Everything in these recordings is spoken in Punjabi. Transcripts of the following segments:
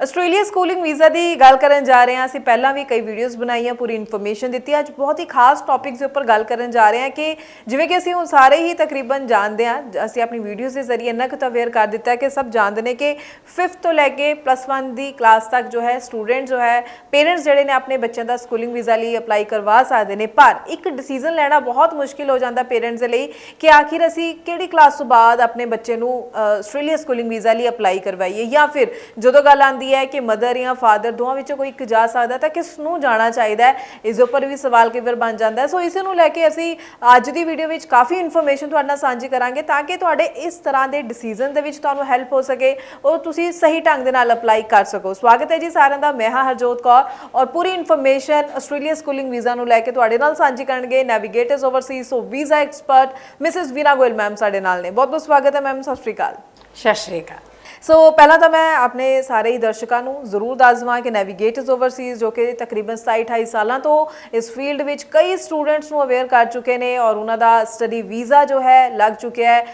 ਆਸਟ੍ਰੇਲੀਆ ਸਕੂਲਿੰਗ ਵੀਜ਼ਾ ਦੀ ਗੱਲ ਕਰਨ ਜਾ ਰਹੇ ਹਾਂ। ਅਸੀਂ ਪਹਿਲਾਂ ਵੀ ਕਈ ਵੀਡੀਓਜ਼ ਬਣਾਈਆਂ, ਪੂਰੀ ਇਨਫੋਰਮੇਸ਼ਨ ਦਿੱਤੀ। ਅੱਜ ਬਹੁਤ ਹੀ ਖਾਸ ਟੌਪਿਕਸ ਦੇ ਉੱਪਰ ਗੱਲ ਕਰਨ ਜਾ ਰਹੇ ਹਾਂ ਕਿ ਜਿਵੇਂ ਕਿ ਅਸੀਂ ਹੁਣ ਸਾਰੇ ਹੀ ਤਕਰੀਬਨ ਜਾਣਦੇ ਹਾਂ ਅਸੀਂ ਆਪਣੀ ਵੀਡੀਓਜ਼ ਦੇ ਜ਼ਰੀਏ ਇੰਨਾ ਕੁ ਅਵੇਅਰ ਕਰ ਦਿੱਤਾ ਕਿ ਸਭ ਜਾਣਦੇ ਨੇ ਕਿ 5th ਤੋਂ ਲੈ ਕੇ ਪਲੱਸ 1 ਦੀ ਕਲਾਸ ਤੱਕ ਜੋ ਹੈ ਸਟੂਡੈਂਟ ਜੋ ਹੈ ਪੇਰੈਂਟਸ ਜਿਹੜੇ ਨੇ ਆਪਣੇ ਬੱਚਿਆਂ ਦਾ ਸਕੂਲਿੰਗ ਵੀਜ਼ਾ ਲਈ ਅਪਲਾਈ ਕਰਵਾ ਸਕਦੇ ਨੇ। ਪਰ ਇੱਕ ਡਿਸੀਜਨ ਲੈਣਾ ਬਹੁਤ ਮੁਸ਼ਕਿਲ ਹੋ ਜਾਂਦਾ ਪੇਰੈਂਟਸ ਦੇ ਲਈ ਕਿ ਆਖਿਰ ਅਸੀਂ ਕਿਹੜੀ ਕਲਾਸ ਤੋਂ ਬਾਅਦ ਆਪਣੇ ਬੱਚੇ ਨੂੰ ਆਸਟ੍ਰੇਲੀਆ ਸਕੂਲਿੰਗ ਵੀਜ਼ਾ ਲਈ ਅਪਲਾਈ ਕਰਵਾਈਏ ਜਾਂ ਫਿਰ ਜਦੋਂ ਗੱਲ ਆਉਂਦੀ ਹੈ ਕਿ ਮਦਰ ਜਾਂ ਫਾਦਰ ਦੋਵਾਂ ਵਿੱਚੋਂ ਕੋਈ ਇੱਕ ਜਾ ਸਕਦਾ ਤਾਂ ਕਿਸ ਨੂੰ ਜਾਣਾ ਚਾਹੀਦਾ ਹੈ? ਇਸ ਦੇ ਉੱਪਰ ਵੀ ਸਵਾਲ ਕਈ ਵਾਰ ਬਣ ਜਾਂਦਾ ਹੈ। ਸੋ ਇਸੇ ਨੂੰ ਲੈ ਕੇ ਅਸੀਂ ਅੱਜ ਦੀ ਵੀਡੀਓ ਵਿੱਚ ਕਾਫੀ ਇਨਫੋਰਮੇਸ਼ਨ ਤੁਹਾਡੇ ਨਾਲ ਸਾਂਝੀ ਕਰਾਂਗੇ ਤਾਂ ਕਿ ਤੁਹਾਡੇ ਇਸ ਤਰ੍ਹਾਂ ਦੇ ਡਿਸੀਜਨ ਦੇ ਵਿੱਚ ਤੁਹਾਨੂੰ ਹੈਲਪ ਹੋ ਸਕੇ ਉਹ ਤੁਸੀਂ ਸਹੀ ਢੰਗ ਦੇ ਨਾਲ ਅਪਲਾਈ ਕਰ ਸਕੋ। ਸਵਾਗਤ ਹੈ ਜੀ ਸਾਰਿਆਂ ਦਾ। ਮੈਂ ਹਾਂ ਹਰਜੋਤ ਕੌਰ ਔਰ ਪੂਰੀ ਇਨਫੋਰਮੇਸ਼ਨ ਆਸਟ੍ਰੇਲੀਆ ਸਕੂਲਿੰਗ ਵੀਜ਼ਾ ਨੂੰ ਲੈ ਕੇ ਤੁਹਾਡੇ ਨਾਲ ਸਾਂਝੀ ਕਰਨਗੇ navigators overseas so visa expert Mrs Veena Goyal ma'am ਸਾਡੇ ਨਾਲ ਨੇ। ਬਹੁਤ ਬਹੁਤ ਸਵਾਗਤ ਹੈ ਮੈਮ। ਸਤਿ ਸ਼੍ਰੀ ਅਕਾਲ। ਸਤਿ ਸ਼੍ਰੀ ਅਕਾਲ। ਸੋ ਪਹਿਲਾਂ ਤਾਂ ਮੈਂ ਆਪਣੇ ਸਾਰੇ ਹੀ ਦਰਸ਼ਕਾਂ ਨੂੰ ਜ਼ਰੂਰ ਦੱਸ ਦੇਵਾਂ ਕਿ ਨੈਵੀਗੇਟਰਸ ਓਵਰਸੀਜ਼ ਜੋ ਕਿ ਤਕਰੀਬਨ 27 28 ਸਾਲਾਂ ਤੋਂ ਇਸ ਫੀਲਡ ਵਿੱਚ ਕਈ ਸਟੂਡੈਂਟਸ ਨੂੰ ਅਵੇਅਰ ਕਰ ਚੁੱਕੇ ਨੇ ਔਰ ਉਹਨਾਂ ਦਾ ਸਟੱਡੀ ਵੀਜ਼ਾ ਜੋ ਹੈ ਲੱਗ ਚੁੱਕਿਆ ਹੈ।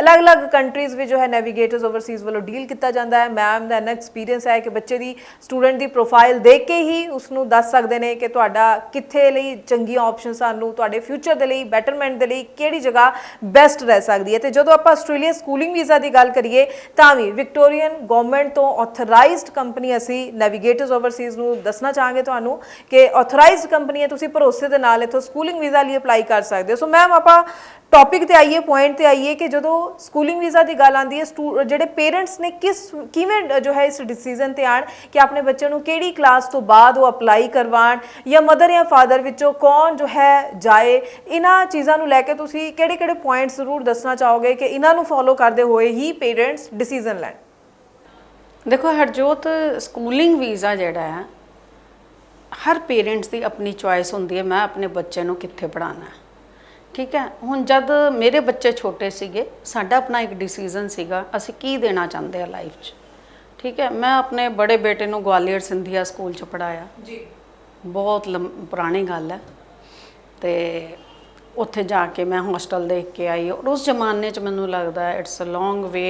ਅਲੱਗ-ਅਲੱਗ ਕੰਟਰੀਜ਼ ਵਿੱਚ ਜੋ ਹੈ ਨੈਵੀਗੇਟਰਸ ਓਵਰਸੀਜ਼ ਵੱਲੋਂ ਡੀਲ ਕੀਤਾ ਜਾਂਦਾ ਹੈ। ਮੈਮ ਦਾ ਇਨਾ ਐਕਸਪੀਰੀਅੰਸ ਹੈ ਕਿ ਬੱਚੇ ਦੀ ਸਟੂਡੈਂਟ ਦੀ ਪ੍ਰੋਫਾਈਲ ਦੇਖ ਕੇ ਹੀ ਉਸ ਨੂੰ ਦੱਸ ਸਕਦੇ ਨੇ ਕਿ ਤੁਹਾਡਾ ਕਿੱਥੇ ਲਈ ਚੰਗੀਆਂ ਆਪਸ਼ਨ ਸਾਨੂੰ ਤੁਹਾਡੇ ਫਿਊਚਰ ਦੇ ਲਈ ਬੈਟਰਮੈਂਟ ਦੇ ਲਈ ਕਿਹੜੀ ਜਗ੍ਹਾ ਬੈਸਟ ਰਹਿ ਸਕਦੀ ਹੈ। ਤੇ ਜਦੋਂ ਆਪਾਂ ਆਸਟ੍ਰੇਲੀਆ ਸਕੂਲਿੰਗ ਵੀਜ਼ਾ ਦੀ ਗੱਲ ਕਰੀਏ, ਤਾਂ ਵੀ ਵਿਕਟੋਰੀਅਨ ਗਵਰਨਮੈਂਟ ਤੋਂ ਆਥੋਰਾਈਜ਼ਡ ਕੰਪਨੀ ਅਸੀਂ ਨੈਵੀਗੇਟਰਸ ਓਵਰਸੀਜ਼ ਨੂੰ ਦੱਸਣਾ ਚਾਹਾਂਗੇ ਤੁਹਾਨੂੰ ਕਿ ਆਥੋਰਾਈਜ਼ਡ ਕੰਪਨੀ ਹੈ, ਤੁਸੀਂ ਭਰੋਸੇ ਦੇ ਨਾਲ ਇੱਥੋਂ ਸਕੂਲਿੰਗ ਵੀਜ਼ਾ ਲਈ ਅਪਲਾਈ ਕਰ ਸਕਦੇ ਹੋ। ਸੋ ਮੈਮ ਆਪਾਂ ਟੌਪਿਕ ਤੇ ਆਈਏ ਪੁਆਇੰਟ ਤੇ ਆਈਏ ਕਿ ਜਦੋਂ ਸਕੂਲਿੰਗ ਵੀਜ਼ਾ ਦੀ ਗੱਲ ਆਉਂਦੀ ਹੈ ਸਟੂ- ਜਿਹੜੇ ਪੇਰੈਂਟਸ ਨੇ ਕਿਸ, ਕਿਵੇਂ ਜੋ ਹੈ ਇਸ ਡਿਸੀਜਨ ਤੇ ਆਣ ਕਿ ਆਪਣੇ ਬੱਚੇ ਨੂੰ ਕਿਹੜੀ ਕਲਾਸ ਤੋਂ ਬਾਅਦ ਉਹ ਅਪਲਾਈ ਕਰਵਾਉਣ ਜਾਂ ਮਦਰ ਜਾਂ ਫਾਦਰ ਵਿੱਚੋਂ ਕੌਣ ਜੋ ਹੈ ਜਾਏ, ਇਹਨਾਂ ਚੀਜ਼ਾਂ ਨੂੰ ਲੈ ਕੇ ਤੁਸੀਂ ਕਿਹੜੇ ਕਿਹੜੇ ਪੁਆਇੰਟਸ ਜ਼ਰੂਰ ਦੱਸਣਾ ਚਾਹੋਗੇ ਕਿ ਇਹਨਾਂ ਨੂੰ ਫੋਲੋ ਕਰਦੇ ਹੋਏ ਹੀ ਪੇਰੈਂਟਸ ਡਿਸੀਜਨ ਲੈਣ? ਦੇਖੋ ਹਰਜੋਤ ਸਕੂਲਿੰਗ ਵੀਜ਼ਾ ਜਿਹੜਾ ਹੈ, ਹਰ ਪੇਰੈਂਟਸ ਦੀ ਆਪਣੀ ਚੁਆਇਸ ਹੁੰਦੀ ਹੈ, ਮੈਂ ਆਪਣੇ ਬੱਚੇ ਨੂੰ ਕਿੱਥੇ ਪੜਾਉਣਾ ਹੈ। ਠੀਕ ਹੈ? ਹੁਣ ਜਦ ਮੇਰੇ ਬੱਚੇ ਛੋਟੇ ਸੀਗੇ ਸਾਡਾ ਆਪਣਾ ਇੱਕ ਡਿਸੀਜਨ ਸੀਗਾ ਅਸੀਂ ਕੀ ਦੇਣਾ ਚਾਹੁੰਦੇ ਆ ਲਾਈਫ 'ਚ? ਠੀਕ ਹੈ? ਮੈਂ ਆਪਣੇ ਬੜੇ ਬੇਟੇ ਨੂੰ ਗਵਾਲੀਅਰ ਸਿੰਧੀਆ ਸਕੂਲ 'ਚ ਪੜਾਇਆ ਜੀ। ਬਹੁਤ ਪੁਰਾਣੀ ਗੱਲ ਹੈ। ਤੇ ਉੱਥੇ ਜਾ ਕੇ ਮੈਂ ਹੋਸਟਲ ਦੇਖ ਕੇ ਆਈ। ਔਰ ਉਸ ਜ਼ਮਾਨੇ 'ਚ ਮੈਨੂੰ ਲੱਗਦਾ ਇਟਸ ਅ ਲੌਂਗ ਵੇ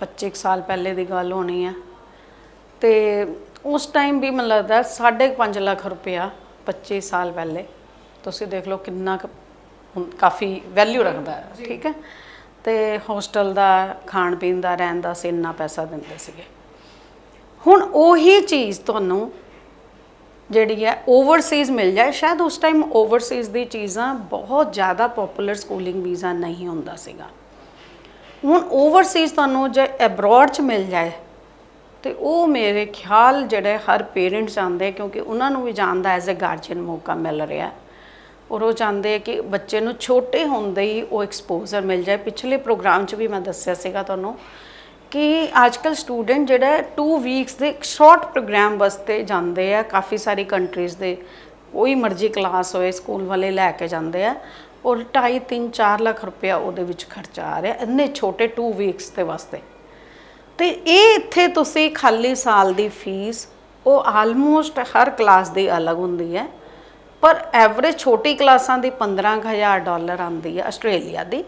25 ਕੁ ਸਾਲ ਪਹਿਲੇ ਦੀ ਗੱਲ ਹੋਣੀ ਹੈ। ਤੇ ਉਸ ਟਾਈਮ ਵੀ ਮੈਨੂੰ ਲੱਗਦਾ 5.5 ਲੱਖ ਰੁਪਇਆ 25 ਸਾਲ ਪਹਿਲੇ ਤੁਸੀਂ ਦੇਖ ਲਓ ਕਿੰਨਾ ਕੁ ਹੁਣ ਕਾਫੀ ਵੈਲਿਊ ਰੱਖਦਾ ਹੈ ਠੀਕ ਹੈ? ਤੇ ਹੋਸਟਲ ਦਾ ਖਾਣ ਪੀਣ ਦਾ ਰਹਿਣ ਦਾ ਸੀ ਇੰਨਾ ਪੈਸਾ ਦਿੰਦੇ ਸੀਗੇ। ਹੁਣ ਉਹੀ ਚੀਜ਼ ਤੁਹਾਨੂੰ ਜਿਹੜੀ ਹੈ ਓਵਰਸੀਜ਼ ਮਿਲ ਜਾਏ ਸ਼ਾਇਦ ਉਸ ਟਾਈਮ ਓਵਰਸੀਜ਼ ਦੀ ਚੀਜ਼ਾਂ ਬਹੁਤ ਜ਼ਿਆਦਾ ਪਪੂਲਰ ਸਕੂਲਿੰਗ ਵੀਜ਼ਾ ਨਹੀਂ ਹੁੰਦਾ ਸੀਗਾ। ਹੁਣ ਓਵਰਸੀਜ਼ ਤੁਹਾਨੂੰ ਜੇ ਅਬਰੋਡ ਚ ਮਿਲ ਜਾਏ ਤੇ ਉਹ ਮੇਰੇ ਖਿਆਲ ਜਿਹੜੇ ਹਰ ਪੇਰੈਂਟਸ ਚਾਹੁੰਦੇ ਕਿਉਂਕਿ ਉਹਨਾਂ ਨੂੰ ਵੀ ਜਾਣਦਾ ਐਜ਼ ਅ ਗਾਰਡੀਅਨ ਮੌਕਾ ਮਿਲ ਰਿਹਾ। ਔਰ ਉਹ ਚਾਹੁੰਦੇ ਆ ਕਿ ਬੱਚੇ ਨੂੰ ਛੋਟੇ ਹੁੰਦੇ ਹੀ ਉਹ ਐਕਸਪੋਜ਼ਰ ਮਿਲ ਜਾਏ। ਪਿਛਲੇ ਪ੍ਰੋਗਰਾਮ 'ਚ ਵੀ ਮੈਂ ਦੱਸਿਆ ਸੀਗਾ ਤੁਹਾਨੂੰ ਕਿ ਅੱਜਕੱਲ ਸਟੂਡੈਂਟ ਜਿਹੜਾ 2 ਵੀਕਸ ਦੇ ਇੱਕ ਸ਼ਾਰਟ ਪ੍ਰੋਗਰਾਮ ਵਾਸਤੇ ਜਾਂਦੇ ਆ। ਕਾਫੀ ਸਾਰੀ ਕੰਟਰੀਜ਼ ਦੇ ਕੋਈ ਮਰਜ਼ੀ ਕਲਾਸ ਹੋਏ ਸਕੂਲ ਵਾਲੇ ਲੈ ਕੇ ਜਾਂਦੇ ਆ ਔਰ 2.5 3 4 ਲੱਖ ਰੁਪਇਆ ਉਹਦੇ ਵਿੱਚ ਖਰਚਾ ਆ ਰਿਹਾ ਇੰਨੇ ਛੋਟੇ 2 ਵੀਕਸ ਦੇ ਵਾਸਤੇ। ਤੇ ਇਹ ਇੱਥੇ ਤੁਸੀਂ ਖਾਲੀ ਸਾਲ ਦੀ ਫੀਸ ਉਹ ਆਲਮੋਸਟ ਹਰ ਕਲਾਸ ਦੀ ਅਲੱਗ ਹੁੰਦੀ ਹੈ। ਪਰ ਐਵਰੇਜ ਛੋਟੀ ਕਲਾਸਾਂ ਦੀ 15000 ਡਾਲਰ ਆਉਂਦੀ ਹੈ ਆਸਟ੍ਰੇਲੀਆ ਦੀ।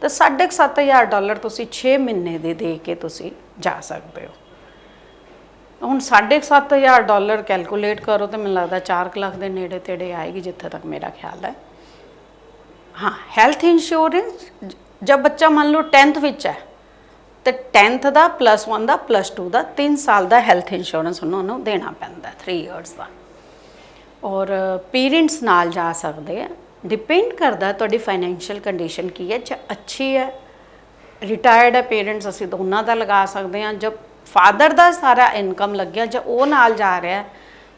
ਤੇ 7500 ਡਾਲਰ ਤੁਸੀਂ 6 ਮਹੀਨੇ ਦੇ ਦੇ ਕੇ ਤੁਸੀਂ ਜਾ ਸਕਦੇ ਹੋ। ਹੁਣ 7500 ਡਾਲਰ ਕੈਲਕੂਲੇਟ ਕਰੋ ਤੇ ਮੈਨੂੰ ਲੱਗਦਾ 4 ਲੱਖ ਦੇ ਨੇੜੇ ਤੇੜੇ ਆਏਗੀ ਜਿੱਥੇ ਤੱਕ ਮੇਰਾ ਖਿਆਲ ਹੈ। ਹਾਂ ਹੈਲਥ ਇੰਸ਼ੋਰੈਂਸ ਜਦ ਬੱਚਾ ਮੰਨ ਲਓ 10th ਵਿੱਚ ਹੈ, ਤੇ 10th ਦਾ ਪਲੱਸ 1 ਦਾ ਪਲੱਸ 2 ਦਾ 3 ਸਾਲ ਦਾ ਹੈਲਥ ਇੰਸ਼ੋਰੈਂਸ ਉਹਨਾਂ ਨੂੰ ਦੇਣਾ ਪੈਂਦਾ 3 ਇਅਰਸ ਦਾ। ਔਰ ਪੇਰੈਂਟਸ ਨਾਲ ਜਾ ਸਕਦੇ ਆ। ਡਿਪੈਂਡ ਕਰਦਾ ਤੁਹਾਡੀ ਫਾਈਨੈਂਸ਼ੀਅਲ ਕੰਡੀਸ਼ਨ ਕੀ ਹੈ। ਜੇ ਅੱਛੀ ਹੈ ਰਿਟਾਇਰਡ ਹੈ ਪੇਰੈਂਟਸ, ਅਸੀਂ ਦੋਨਾਂ ਦਾ ਲਗਾ ਸਕਦੇ ਹਾਂ। ਜਦ ਫਾਦਰ ਦਾ ਸਾਰਾ ਇਨਕਮ ਲੱਗਿਆ ਜੇ ਉਹ ਨਾਲ ਜਾ ਰਿਹਾ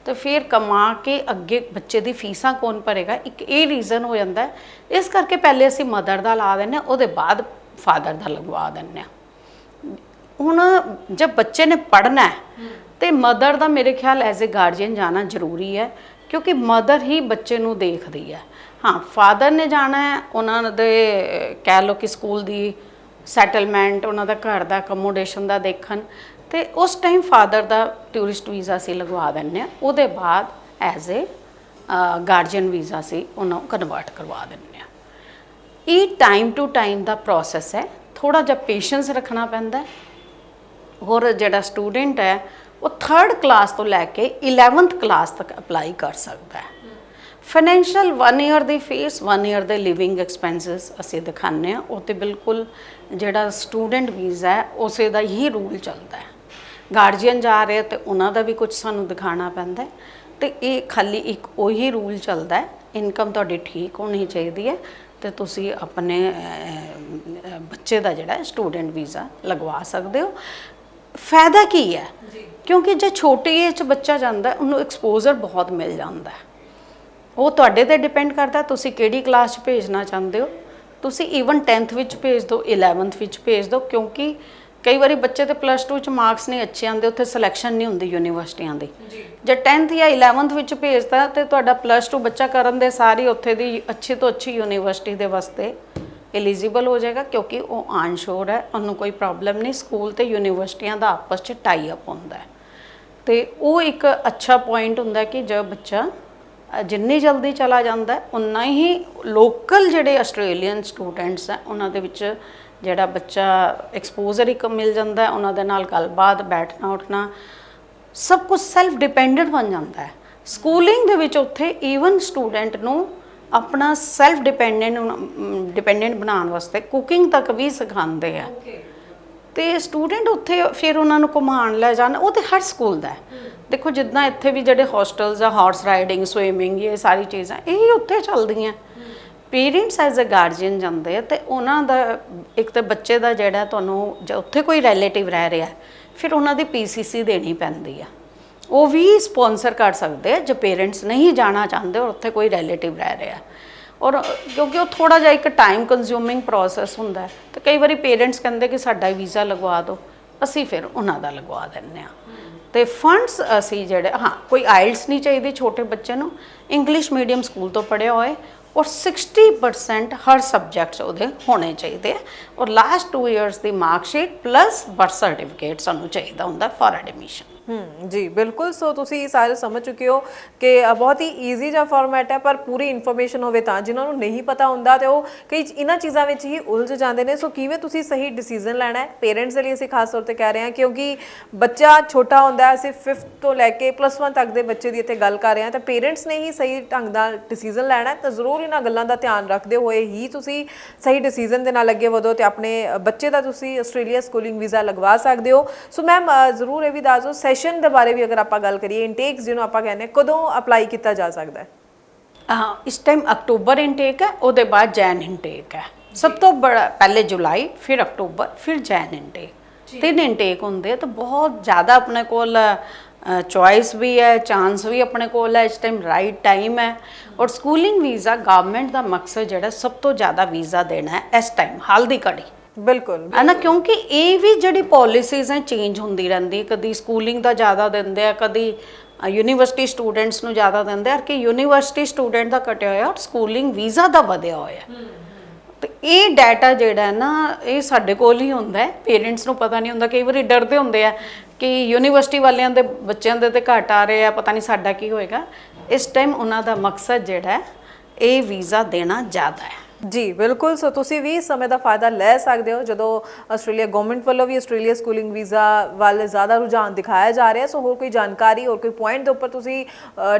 ਤਾਂ ਫਿਰ ਕਮਾ ਕੇ ਅੱਗੇ ਬੱਚੇ ਦੀ ਫੀਸਾਂ ਕੌਣ ਭਰੇਗਾ? ਇੱਕ ਇਹ ਰੀਜ਼ਨ ਹੋ ਜਾਂਦਾ ਇਸ ਕਰਕੇ ਪਹਿਲੇ ਅਸੀਂ ਮਦਰ ਦਾ ਲਾ ਦਿੰਦੇ ਹਾਂ, ਉਹਦੇ ਬਾਅਦ ਫਾਦਰ ਦਾ ਲਗਵਾ ਦਿੰਦੇ ਹਾਂ। ਹੁਣ ਜਦ ਬੱਚੇ ਨੇ ਪੜ੍ਹਨਾ ਹੈ, ਤੇ ਮਦਰ ਦਾ ਮੇਰੇ ਖਿਆਲ ਐਜ਼ ਅ ਗਾਰਡੀਅਨ ਜਾਣਾ ਜ਼ਰੂਰੀ ਹੈ। ਕਿਉਂਕਿ ਮਦਰ ਹੀ ਬੱਚੇ ਨੂੰ ਦੇਖਦੀ ਹੈ। ਹਾਂ ਫਾਦਰ ਨੇ ਜਾਣਾ ਹੈ, ਉਹਨਾਂ ਦੇ, ਕਹਿ ਲਓ ਕਿ ਸਕੂਲ ਦੀ ਸੈਟਲਮੈਂਟ ਉਹਨਾਂ ਦਾ ਘਰ ਦਾ ਅਕਮੋਡੇਸ਼ਨ ਦਾ ਦੇਖਣ। ਤੇ ਉਸ ਟਾਈਮ ਫਾਦਰ ਦਾ ਟੂਰਿਸਟ ਵੀਜ਼ਾ ਸੀ ਲਗਵਾ ਦਿੰਦੇ ਆ ਉਹਦੇ ਬਾਅਦ ਐਜ਼ ਅ ਗਾਰਡੀਅਨ ਵੀਜ਼ਾ ਸੀ ਨੂੰ ਕਨਵਰਟ ਕਰਵਾ ਦਿੰਦੇ ਆ ਇਹ ਟਾਈਮ ਟੂ ਟਾਈਮ ਦਾ ਪ੍ਰੋਸੈਸ ਹੈ। ਥੋੜਾ ਜਿਹਾ ਪੇਸ਼ੈਂਸ ਰੱਖਣਾ ਪੈਂਦਾ ਹੈ। ਹੋਰ ਜਿਹੜਾ ਸਟੂਡੈਂਟ ਹੈ ਉਹ 3rd ਕਲਾਸ ਤੋਂ ਲੈ ਕੇ 11th ਕਲਾਸ ਤੱਕ ਅਪਲਾਈ ਕਰ ਸਕਦਾ ਹੈ। ਫਾਈਨੈਂਸ਼ੀਅਲ 1 ਇਅਰ ਦੀ ਫੀਸ 1 ਇਅਰ ਦੇ ਲਿਵਿੰਗ ਐਕਸਪੈਂਸਸ ਅਸੀਂ ਦਿਖਾਉਂਦੇ ਆ ਉਹ ਤੇ ਬਿਲਕੁਲ ਜਿਹੜਾ ਸਟੂਡੈਂਟ ਵੀਜ਼ਾ ਹੈ, ਉਸੇ ਦਾ ਹੀ ਰੂਲ ਚੱਲਦਾ ਹੈ। ਗਾਰਡੀਅਨ ਜਾ ਰਹੇ ਤੇ ਉਹਨਾਂ ਦਾ ਵੀ ਕੁਝ ਸਾਨੂੰ ਦਿਖਾਣਾ ਪੈਂਦਾ ਹੈ। ਤੇ ਇਹ ਖਾਲੀ ਇੱਕ ਉਹੀ ਰੂਲ ਚੱਲਦਾ ਹੈ। ਇਨਕਮ ਤੁਹਾਡੀ ਠੀਕ ਹੋਣੀ ਚਾਹੀਦੀ ਹੈ ਤੇ ਤੁਸੀਂ ਆਪਣੇ ਬੱਚੇ ਦਾ ਜਿਹੜਾ ਸਟੂਡੈਂਟ ਵੀਜ਼ਾ ਲਗਵਾ ਸਕਦੇ ਹੋ। ਫਾਇਦਾ ਕੀ ਹੈ? ਕਿਉਂਕਿ ਜੇ ਛੋਟੀ ਏਜ 'ਚ ਬੱਚਾ ਜਾਂਦਾ ਉਹਨੂੰ ਐਕਸਪੋਜ਼ਰ ਬਹੁਤ ਮਿਲ ਜਾਂਦਾ ਉਹ ਤੁਹਾਡੇ ਤੇ ਡਿਪੈਂਡ ਕਰਦਾ ਤੁਸੀਂ ਕਿਹੜੀ ਕਲਾਸ 'ਚ ਭੇਜਣਾ ਚਾਹੁੰਦੇ ਹੋ? ਤੁਸੀਂ ਈਵਨ 10th ਵਿੱਚ ਭੇਜ ਦਿਓ 11th ਵਿੱਚ ਭੇਜ ਦਿਓ ਕਿਉਂਕਿ ਕਈ ਵਾਰੀ ਬੱਚੇ ਤੇ ਪਲੱਸ 2 ਚ ਮਾਰਕਸ ਨਹੀਂ ਅੱਛੇ ਆਉਂਦੇ ਉੱਥੇ ਸਿਲੈਕਸ਼ਨ ਨਹੀਂ ਹੁੰਦੀ ਯੂਨੀਵਰਸਿਟੀਆਂ ਦੀ। ਜੇ। 10th ਜਾਂ 11th ਵਿੱਚ ਭੇਜਦਾ ਤੇ ਤੁਹਾਡਾ ਪਲੱਸ 2 ਬੱਚਾ ਕਰਨ ਦੇ ਸਾਰੀ ਉੱਥੇ ਦੀ ਅੱਛੀ ਤੋਂ ਅੱਛੀ ਯੂਨੀਵਰਸਿਟੀ ਦੇ ਵਾਸਤੇ ਐਲੀਜੀਬਲ ਹੋ ਜਾਏਗਾ ਕਿਉਂਕਿ ਉਹ ਆਨਸ਼ੋਰ ਹੈ ਉਹਨੂੰ ਕੋਈ ਪ੍ਰੋਬਲਮ ਨਹੀਂ ਸਕੂਲ ਤੇ ਯੂਨੀਵਰਸਿਟੀਆਂ ਦਾ ਆਪਸ 'ਚ ਟਾਈ ਅਪ ਹੁੰਦਾ ਹੈ। ਤੇ ਉਹ ਇੱਕ ਅੱਛਾ ਪੁਆਇੰਟ ਹੁੰਦਾ ਕਿ ਜਦ ਬੱਚਾ ਜਿੰਨੀ ਜਲਦੀ ਚਲਾ ਜਾਂਦਾ ਉਨਾ ਹੀ ਲੋਕਲ ਜਿਹੜੇ ਆਸਟ੍ਰੇਲੀਅਨ ਸਟੂਡੈਂਟਸ ਹੈ ਉਹਨਾਂ ਦੇ ਵਿੱਚ ਜਿਹੜਾ ਬੱਚਾ ਐਕਸਪੋਜ਼ਰ ਇੱਕ ਮਿਲ ਜਾਂਦਾ, ਉਹਨਾਂ ਦੇ ਨਾਲ ਗੱਲਬਾਤ, ਬੈਠਣਾ, ਉੱਠਣਾ, ਸਭ ਕੁਝ ਸੈਲਫ ਡਿਪੈਂਡੈਂਟ ਬਣ ਜਾਂਦਾ ਹੈ। ਸਕੂਲਿੰਗ ਦੇ ਵਿੱਚ ਉੱਥੇ ਈਵਨ ਸਟੂਡੈਂਟ ਨੂੰ ਆਪਣਾ ਸੈਲਫ ਡਿਪੈਂਡੈਂਟ ਡਿਪੈਂਡੈਂਟ ਬਣਾਉਣ ਵਾਸਤੇ ਕੁਕਿੰਗ ਤੱਕ ਵੀ ਸਿਖਾਉਂਦੇ ਆ। ਤੇ ਸਟੂਡੈਂਟ ਉੱਥੇ ਫਿਰ ਉਹਨਾਂ ਨੂੰ ਘੁਮਾਉਣ ਲੈ ਜਾਣ। ਉਹ ਤੇ ਹਰ ਸਕੂਲ ਦਾ ਹੈ। ਦੇਖੋ, ਜਿੱਦਾਂ ਇੱਥੇ ਵੀ ਜਿਹੜੇ ਹੋਸਟਲਸ ਆ ਹਾਰਸ ਰਾਈਡਿੰਗ ਸਵਿਮਿੰਗ ਇਹ ਸਾਰੀ ਚੀਜ਼ਾਂ ਇਹ ਉੱਥੇ ਚੱਲਦੀਆਂ। ਪੇਰੈਂਟਸ ਐਜ਼ ਅ ਗਾਰਡੀਅਨ ਜਾਂਦੇ ਆ ਤੇ ਉਹਨਾਂ ਦਾ, ਇੱਕ ਤੇ ਬੱਚੇ ਦਾ ਜਿਹੜਾ ਤੁਹਾਨੂੰ ਜੇ ਉੱਥੇ ਕੋਈ ਰਿਲੇਟਿਵ ਰਹਿ ਰਿਹਾ, ਫਿਰ ਉਹਨਾਂ ਦੀ ਪੀਸੀਸੀ ਦੇਣੀ ਪੈਂਦੀ ਆ। ਉਹ ਵੀ ਸਪਾਂਸਰ ਕਰ ਸਕਦੇ ਆ, ਜੇ ਪੇਰੈਂਟਸ ਨਹੀਂ ਜਾਣਾ ਚਾਹੁੰਦੇ ਔਰ ਉੱਥੇ ਕੋਈ ਰਿਲੇਟਿਵ ਰਹਿ ਰਿਹਾ। ਔਰ ਕਿਉਂਕਿ ਉਹ ਥੋੜਾ ਜਿਹਾ ਇੱਕ ਟਾਈਮ ਕੰਜ਼ਿਊਮਿੰਗ ਪ੍ਰੋਸੈਸ ਹੁੰਦਾ ਹੈ। ਤੇ ਕਈ ਵਾਰੀ ਪੇਰੈਂਟਸ ਕਹਿੰਦੇ ਕਿ ਸਾਡਾ ਵੀਜ਼ਾ ਲਗਵਾ ਦਿਓ, ਅਸੀਂ ਫਿਰ ਉਹਨਾਂ ਦਾ ਲਗਵਾ ਦਿੰਨੇ ਆ ਤੇ ਫੰਡਸ ਅਸੀਂ ਜਿਹੜੇ, ਹਾਂ, ਕੋਈ ਆਇਲਸ ਨਹੀਂ ਚਾਹੀਦੀ ਛੋਟੇ ਬੱਚੇ ਨੂੰ। ਇੰਗਲਿਸ਼ ਮੀਡੀਅਮ ਸਕੂਲ ਤੋਂ ਪੜ੍ਹਿਆ ਹੋਏ ਔਰ 60% ਹਰ ਸਬਜੈਕਟਸ ਉਹਦੇ ਹੋਣੇ ਚਾਹੀਦੇ ਆ ਔਰ ਲਾਸਟ 2 ਇਅਰਸ ਦੀ ਮਾਰਕਸ਼ੀਟ ਪਲੱਸ ਬਰਥ ਸਰਟੀਫਿਕੇਟ ਸਾਨੂੰ ਚਾਹੀਦਾ ਹੁੰਦਾ ਫॉर ਐਡਮਿਸ਼ਨ ਹੂੰ, ਜੀ, ਬਿਲਕੁਲ। ਸੋ ਤੁਸੀਂ ਸਾਰੇ ਸਮਝ ਚੁੱਕੇ ਹੋ ਕਿ ਬਹੁਤ ਹੀ ਈਜ਼ੀ ਜਿਹਾ ਫਾਰਮੈਟ ਹੈ, ਪਰ ਪੂਰੀ ਇਨਫੋਰਮੇਸ਼ਨ ਹੋਵੇ ਤਾਂ, ਜਿਨ੍ਹਾਂ ਨੂੰ ਨਹੀਂ ਪਤਾ ਹੁੰਦਾ ਤੇ ਉਹ ਕਈ ਇਹਨਾਂ ਚੀਜ਼ਾਂ ਵਿੱਚ ਹੀ ਉਲਝ ਜਾਂਦੇ ਨੇ। ਸੋ ਕਿਵੇਂ ਤੁਸੀਂ ਸਹੀ ਡਿਸੀਜਨ ਲੈਣਾ ਹੈ? ਪੇਰੈਂਟਸ ਦੇ ਲਈ ਅਸੀਂ ਖਾਸ ਤੌਰ ਤੇ ਕਹਿ ਰਹੇ ਹਾਂ, ਕਿਉਂਕਿ ਬੱਚਾ ਛੋਟਾ ਹੁੰਦਾ ਹੈ, ਅਸੀਂ 5th ਤੋਂ ਲੈ ਕੇ ਪਲੱਸ 1 ਤੱਕ ਦੇ ਬੱਚੇ ਦੀ ਇੱਥੇ ਗੱਲ ਕਰ ਰਹੇ ਹਾਂ, ਤਾਂ ਪੇਰੈਂਟਸ ਨੇ ਹੀ ਸਹੀ ਢੰਗ ਨਾਲ ਡਿਸੀਜਨ ਲੈਣਾ ਹੈ। ਤਾਂ ਜ਼ਰੂਰ ਇਹਨਾਂ ਗੱਲਾਂ ਦਾ ਧਿਆਨ ਰੱਖਦੇ ਹੋਏ ਹੀ ਤੁਸੀਂ ਸਹੀ ਡਿਸੀਜਨ ਦੇ ਨਾਲ ਅੱਗੇ ਵਧੋ ਤੇ ਆਪਣੇ ਬੱਚੇ ਦਾ ਤੁਸੀਂ ਆਸਟ੍ਰੇਲੀਆ ਸਕੂਲਿੰਗ ਵੀਜ਼ਾ ਲਗਵਾ ਸਕਦੇ ਹੋ। ਸੋ ਮੈਮ ਜ਼ਰੂਰ ਇਹ ਵੀ ਦੱਸ ਦਿਓ ਸੈਸ਼ਨ ਦੇ ਬਾਰੇ ਵੀ ਅਗਰ ਆਪਾਂ ਗੱਲ ਕਰੀਏ ਇਨਟੇਕਸ ਜਿਹਨੂੰ ਆਪਾਂ ਕਹਿੰਦੇ ਕਦੋਂ ਅਪਲਾਈ ਕੀਤਾ ਜਾ ਸਕਦਾ ਹੈ? ਹਾਂ ਇਸ ਟਾਈਮ ਅਕਤੂਬਰ ਇਨਟੇਕ ਹੈ ਉਹਦੇ ਬਾਅਦ ਜੈਨ ਇਨਟੇਕ ਹੈ। ਸਭ ਤੋਂ ਬੜਾ ਪਹਿਲੇ ਜੁਲਾਈ ਫਿਰ ਅਕਤੂਬਰ ਫਿਰ ਜੈਨ ਇਨਟੇਕ ਤਿੰਨ ਇਨਟੇਕ ਹੁੰਦੇ ਤਾਂ ਬਹੁਤ ਜ਼ਿਆਦਾ ਆਪਣੇ ਕੋਲ ਚੋਇਸ ਵੀ ਹੈ ਚਾਂਸ ਵੀ ਆਪਣੇ ਕੋਲ ਹੈ ਇਸ ਟਾਈਮ ਰਾਈਟ ਟਾਈਮ ਹੈ। ਔਰ ਸਕੂਲਿੰਗ ਵੀਜ਼ਾ ਗਵਰਨਮੈਂਟ ਦਾ ਮਕਸਦ ਜਿਹੜਾ ਸਭ ਤੋਂ ਜ਼ਿਆਦਾ ਵੀਜ਼ਾ ਦੇਣਾ ਹੈ ਇਸ ਟਾਈਮ ਹਾਲ ਦੀ ਘੜੀ। ਬਿਲਕੁਲ। ਹੈ ਨਾ? ਕਿਉਂਕਿ ਇਹ ਵੀ ਜਿਹੜੀ ਪਾਲਿਸੀਜ਼ ਹੈ ਚੇਂਜ ਹੁੰਦੀ ਰਹਿੰਦੀ। ਹੈ ਕਦੀ ਸਕੂਲਿੰਗ ਦਾ ਜ਼ਿਆਦਾ ਦਿੰਦੇ ਆ ਕਦੀ ਯੂਨੀਵਰਸਿਟੀ ਸਟੂਡੈਂਟਸ ਨੂੰ ਜ਼ਿਆਦਾ ਦਿੰਦੇ ਆ। ਕਿ ਯੂਨੀਵਰਸਿਟੀ ਸਟੂਡੈਂਟ ਦਾ ਘਟਿਆ ਹੋਇਆ ਔਰ ਸਕੂਲਿੰਗ ਵੀਜ਼ਾ ਦਾ ਵਧਿਆ ਹੋਇਆ। ਤੇ ਇਹ ਡਾਟਾ ਜਿਹੜਾ ਹੈ ਨਾ ਇਹ ਸਾਡੇ ਕੋਲ ਹੀ ਹੁੰਦਾ ਹੈ। ਪੇਰੈਂਟਸ ਨੂੰ ਪਤਾ ਨਹੀਂ ਹੁੰਦਾ। ਕਈ ਵਾਰੀ ਡਰਦੇ ਹੁੰਦੇ ਆ ਕਿ ਯੂਨੀਵਰਸਿਟੀ ਵਾਲਿਆਂ ਦੇ ਬੱਚਿਆਂ ਦੇ ਤੇ ਘਟ ਆ ਰਹੇ ਆ ਪਤਾ ਨਹੀਂ ਸਾਡਾ ਕੀ ਹੋਏਗਾ। ਇਸ ਟਾਈਮ ਉਹਨਾਂ ਦਾ ਮਕਸਦ ਜਿਹੜਾ ਹੈ ਇਹ ਵੀਜ਼ਾ ਦੇਣਾ ਜ਼ਿਆਦਾ ਹੈ। ਜੀ ਬਿਲਕੁਲ। ਸੋ ਤੁਸੀਂ ਵੀ ਇਸ ਸਮੇਂ ਦਾ ਫਾਇਦਾ ਲੈ ਸਕਦੇ ਹੋ। ਜਦੋਂ ਆਸਟ੍ਰੇਲੀਆ ਗਵਰਨਮੈਂਟ ਵੱਲੋਂ ਵੀ ਆਸਟ੍ਰੇਲੀਆ ਸਕੂਲਿੰਗ ਵੀਜ਼ਾ ਵੱਲ ਜ਼ਿਆਦਾ ਰੁਝਾਨ ਦਿਖਾਇਆ ਜਾ ਰਿਹਾ ਸੋ ਹੋਰ ਕੋਈ ਜਾਣਕਾਰੀ ਹੋਰ ਕੋਈ ਪੁਆਇੰਟ ਦੇ ਉੱਪਰ ਤੁਸੀਂ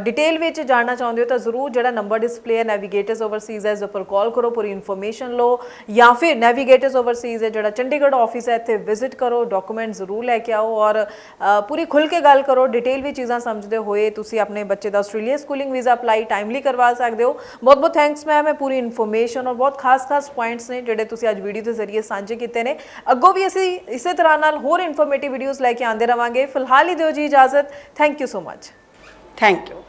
ਡਿਟੇਲ ਵਿੱਚ ਜਾਣਨਾ ਚਾਹੁੰਦੇ ਹੋ ਤਾਂ ਜ਼ਰੂਰ ਜਿਹੜਾ ਨੰਬਰ ਡਿਸਪਲੇ ਹੈ ਨੈਵੀਗੇਟਰਸ ਓਵਰਸੀਜ਼ ਹੈ ਇਸ ਦੇ ਉੱਪਰ ਕਾਲ ਕਰੋ ਪੂਰੀ ਇਨਫੋਰਮੇਸ਼ਨ ਲਓ। ਜਾਂ ਫਿਰ ਨੈਵੀਗੇਟਰਸ ਓਵਰਸੀਜ਼ ਹੈ ਜਿਹੜਾ ਚੰਡੀਗੜ੍ਹ ਆਫਿਸ ਹੈ ਇੱਥੇ ਵਿਜ਼ਿਟ ਕਰੋ ਡਾਕੂਮੈਂਟ ਜ਼ਰੂਰ ਲੈ ਕੇ ਆਓ ਔਰ ਅ, ਪੂਰੀ ਖੁੱਲ ਕੇ ਗੱਲ ਕਰੋ ਡਿਟੇਲ ਵੀ ਚੀਜ਼ਾਂ ਸਮਝਦੇ ਹੋਏ ਤੁਸੀਂ ਆਪਣੇ ਬੱਚੇ ਦਾ Australia schooling visa apply timely ਕਰਵਾ ਸਕਦੇ ਹੋ। ਬਹੁਤ ਬਹੁਤ ਥੈਂਕਸ ਮੈਮ ਇਹ ਪੂਰੀ ਇਨਫੋਰਮੇਸ਼ਨ ਔਰ ਬਹੁਤ ਖਾਸ-ਖਾਸ ਪੁਆਇੰਟਸ ਨੇ ਜਿਹੜੇ ਤੁਸੀਂ ਅੱਜ ਵੀਡੀਓ ਦੇ ਜ਼ਰੀਏ ਸਾਂਝੇ ਕੀਤੇ ਨੇ। ਅੱਗੋਂ ਵੀ ਅਸੀਂ ਇਸੇ ਤਰ੍ਹਾਂ ਨਾਲ ਹੋਰ ਇਨਫੋਰਮੇਟਿਵ ਵੀਡੀਓਜ਼ ਲੈ ਕੇ ਆਉਂਦੇ ਰਵਾਂਗੇ। ਫਿਲਹਾਲ ਹੀ ਦਿਓ ਜੀ ਇਜਾਜ਼ਤ। Thank you so much thank you